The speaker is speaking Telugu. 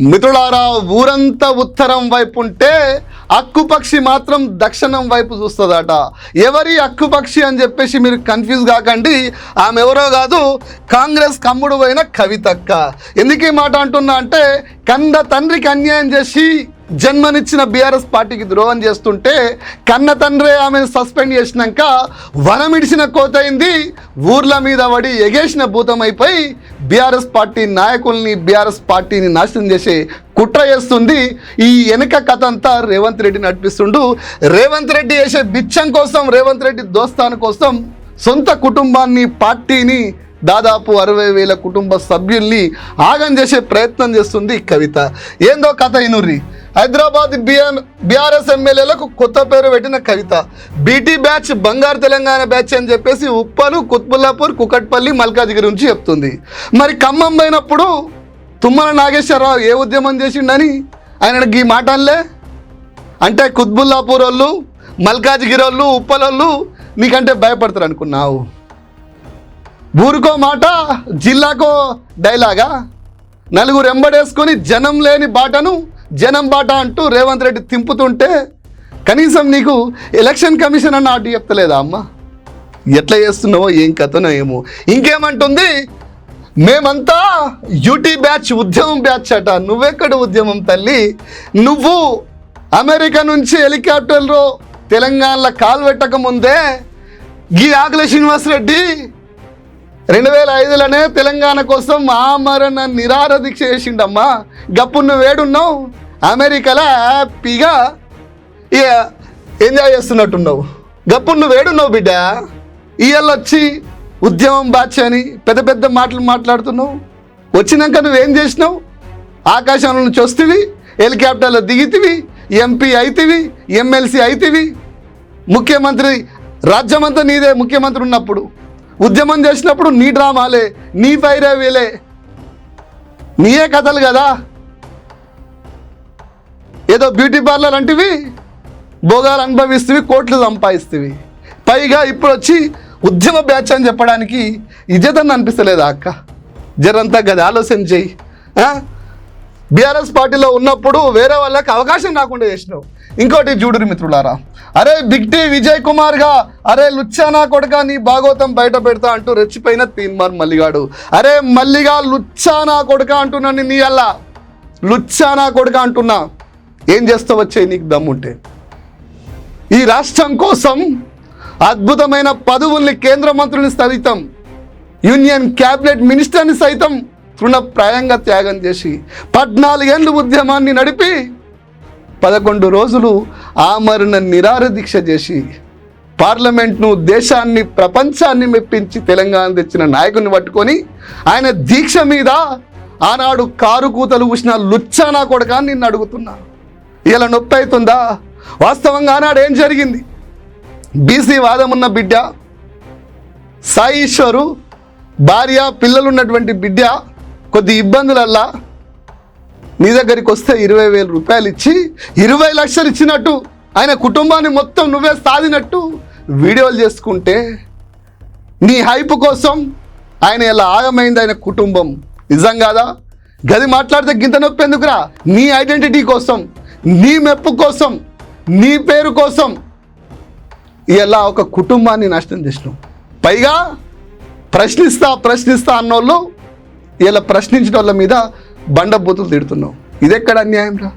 మిత్రులారా ఊరంతా ఉత్తరం వైపు ఉంటే అక్కుపక్షి మాత్రం దక్షిణం వైపు చూస్తుందట. ఎవరి అక్కుపక్షి అని చెప్పేసి మీరు కన్ఫ్యూజ్ కాకండి. ఆమె ఎవరో కాదు కాంగ్రెస్ కమ్ముడు అయిన కవితక్క. ఎందుకు ఈ మాట అంటున్నా అంటే కంద తండ్రికి అన్యాయం చేసి జన్మనిచ్చిన బీఆర్ఎస్ పార్టీకి ద్రోహం చేస్తుంటే కన్న తండ్రే ఆమెను సస్పెండ్ చేసినాక వనమిడిచిన కోతయింది ఊర్ల మీద పడి ఎగేసిన భూతమైపోయి బీఆర్ఎస్ పార్టీ నాయకుల్ని బీఆర్ఎస్ పార్టీని నాశనం చేసే కుట్ర చేస్తుంది. ఈ వెనుక కథ అంతా రేవంత్ రెడ్డి నడిపిస్తుండు. రేవంత్ రెడ్డి చేసే బిచ్చం కోసం రేవంత్ రెడ్డి దోస్తాను కోసం సొంత కుటుంబాన్ని పార్టీని దాదాపు అరవై వేల కుటుంబ సభ్యుల్ని ఆగం చేసే ప్రయత్నం చేస్తుంది కవిత. ఏందో కథ ఇనుర్రి హైదరాబాద్ బిఎం బీఆర్ఎస్ ఎమ్మెల్యేలకు కొత్త పేరు పెట్టిన కవిత. బీటీ బ్యాచ్ బంగారు తెలంగాణ బ్యాచ్ అని చెప్పేసి ఉప్పలు కుత్బుల్లాపూర్ కుకట్పల్లి మల్కాజిగిరి నుంచి చెప్తుంది. మరి ఖమ్మం పోయినప్పుడు తుమ్మల నాగేశ్వరరావు ఏ ఉద్యమం చేసిండని ఆయన ఈ మాట అనలే అంటే కుత్బుల్లాపూర్ వాళ్ళు మల్కాజ్గిరి వాళ్ళు ఉప్పలోళ్ళు నీకంటే భయపడతారు అనుకున్నావు. ఊరికో మాట జిల్లాకో డైలాగా. నలుగురు ఎంబడేసుకొని జనం లేని బాటను జనం బాట అంటూ రేవంత్ రెడ్డి తింపుతుంటే కనీసం నీకు ఎలక్షన్ కమిషన్ అన్న అడ్డు చెప్తలేదా అమ్మ? ఎట్లా చేస్తున్నావో ఏం కథనో ఏమో. ఇంకేమంటుంది? మేమంతా యూటీ బ్యాచ్ ఉద్యమం బ్యాచ్ అట. నువ్వెక్కడ ఉద్యమం తల్లి? నువ్వు అమెరికా నుంచి హెలికాప్టర్లో తెలంగాణలో కాలు పెట్టక ముందే గీ ఆకుల శ్రీనివాసరెడ్డి రెండు వేల ఐదులోనే తెలంగాణ కోసం ఆమరణ నిరార దీక్ష చేసిండమ్మా. గప్పుడు నువ్వు వేడున్నావు. అమెరికాలో హ్యాపీగా ఎంజాయ్ చేస్తున్నట్టున్నావు. గప్పుడు నువ్వు వేడున్నావు బిడ్డ. వచ్చి ఉద్యమం బాచని అని పెద్ద పెద్ద మాటలు మాట్లాడుతున్నావు. వచ్చినాక నువ్వేం చేసినావు? ఆకాశంలో నుంచి వస్తేవి హెలికాప్టర్లో దిగితివి ఎంపీ అయితివి ఎమ్మెల్సీ అయితివి. ముఖ్యమంత్రి రాజ్యమంతా నీదే ముఖ్యమంత్రి ఉన్నప్పుడు. ఉద్యమం చేసినప్పుడు నీ డ్రామాలే నీ పైరవీలే నీయే కథలు కదా. ఏదో బ్యూటీ పార్లర్ అంటివి భోగాలు అనుభవిస్తేవి కోట్లు సంపాదిస్తేవి. పైగా ఇప్పుడు వచ్చి ఉద్యమ బ్యాచ్ అని చెప్పడానికి ఇజ్జతని అనిపిస్తలేదా అక్క? జరంతా గది ఆలోచన చెయ్యి బీఆర్ఎస్ పార్టీలో ఉన్నప్పుడు వేరే వాళ్ళకి అవకాశం రాకుండా చేసినావు. ఇంకోటి చూడురి మిత్రులారా అరే బిగ్ టీ విజయ్ కుమార్గా అరే లుచ్చానా కొడక నీ భాగవతం బయట పెడతా అంటూ రెచ్చిపోయిన తీన్మార్ మల్లిగాడు. అరే మల్లిగా లుచ్చానా కొడక అంటున్నాను నీ అలా లుచ్చానా కొడక అంటున్నా. ఏం చేస్తావు వచ్చే నీకు దమ్ముంటే. ఈ రాష్ట్రం కోసం అద్భుతమైన పదవుల్ని కేంద్ర మంత్రుల్ని సైతం యూనియన్ క్యాబినెట్ మినిస్టర్ని సైతం తృణప్రాయంగా త్యాగం చేసి పద్నాలుగేళ్ళు ఉద్యమాన్ని నడిపి పదకొండు రోజులు ఆమరణ నిరార దీక్ష చేసి పార్లమెంట్ను దేశాన్ని ప్రపంచాన్ని మెప్పించి తెలంగాణ తెచ్చిన నాయకుని పట్టుకొని ఆయన దీక్ష మీద ఆనాడు కారు కూతలు ఊసిన లుచ్చానా కొడక నిన్ను అడుగుతున్నా. ఇలా నొప్పి అవుతుందా వాస్తవంగా ఆనాడు ఏం జరిగింది? బీసీ వాదం ఉన్న బిడ్డ సాయి ఈశ్వరు భార్య పిల్లలు ఉన్నటువంటి బిడ్డ కొద్ది ఇబ్బందులల్లా నీ దగ్గరికి వస్తే ఇరవై వేల రూపాయలు ఇచ్చి ఇరవై లక్షలు ఇచ్చినట్టు ఆయన కుటుంబాన్ని మొత్తం నువ్వే సాధినట్టు వీడియోలు చేసుకుంటే నీ హైప్ కోసం ఆయన ఎలా ఆగమైంది ఆయన కుటుంబం. నిజం కాదా? గది మాట్లాడితే గింత నొప్పి ఎందుకురా? నీ ఐడెంటిటీ కోసం నీ మెప్పు కోసం నీ పేరు కోసం ఇలా ఒక కుటుంబాన్ని నాశనం చేసినావు. పైగా ప్రశ్నిస్తా ప్రశ్నిస్తా అన్నోళ్ళు ఇలా ప్రశ్నించడం వాళ్ళ మీద బండబూతులు తిడుతున్నావు. ఇదెక్కడ అన్యాయం రా?